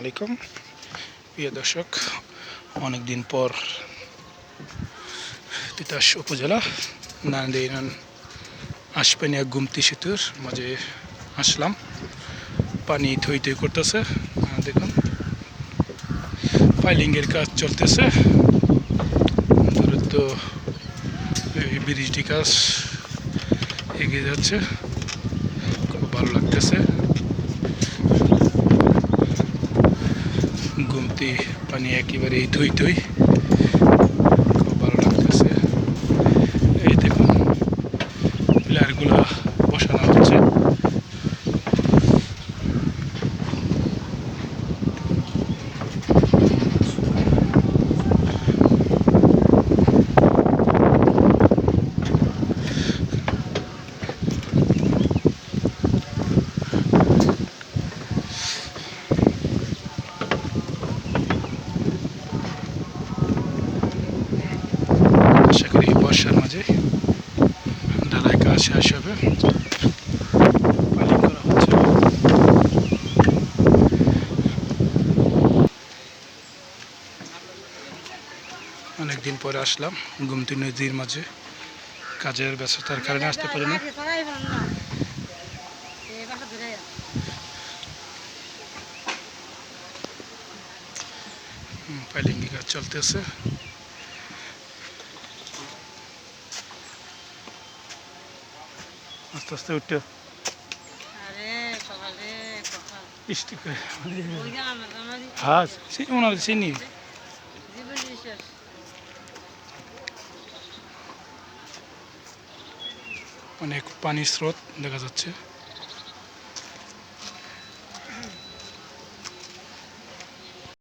আলাইকুম। প্রিয় দর্শক, অনেকদিন পর তিতাস উপজেলা ইউনিয়ন আশপানিয়া গুমতি সেতুর মাঝে আসলাম। পানি থই থই করতেছে দেখুন। ফাইলিংয়ের কাজ চলতেছে। দূরত্ব ব্রিজটি কাজ এগিয়ে যাচ্ছে। খুব ভালো লাগতেছে। গুমতি পানি একেবারে ধুই ধুই খুব ভালো লাগতেছে এই দেখুন প্লেয়ারগুলো বসানো হচ্ছে আশা করি বর্ষার মাঝে ঢালাই কাজ শেষ হবে। পানি করা হচ্ছে। অনেকদিন পরে আসলাম গুমতি নদীর মাঝে। কাজের ব্যস্ততার কারণে আসতে পারি না। ফাইলিং কাজ চলতেছে। আস্তে আস্তে উঠতে হ্যাঁ ওনার চিনি। অনেক পানির স্রোত দেখা যাচ্ছে।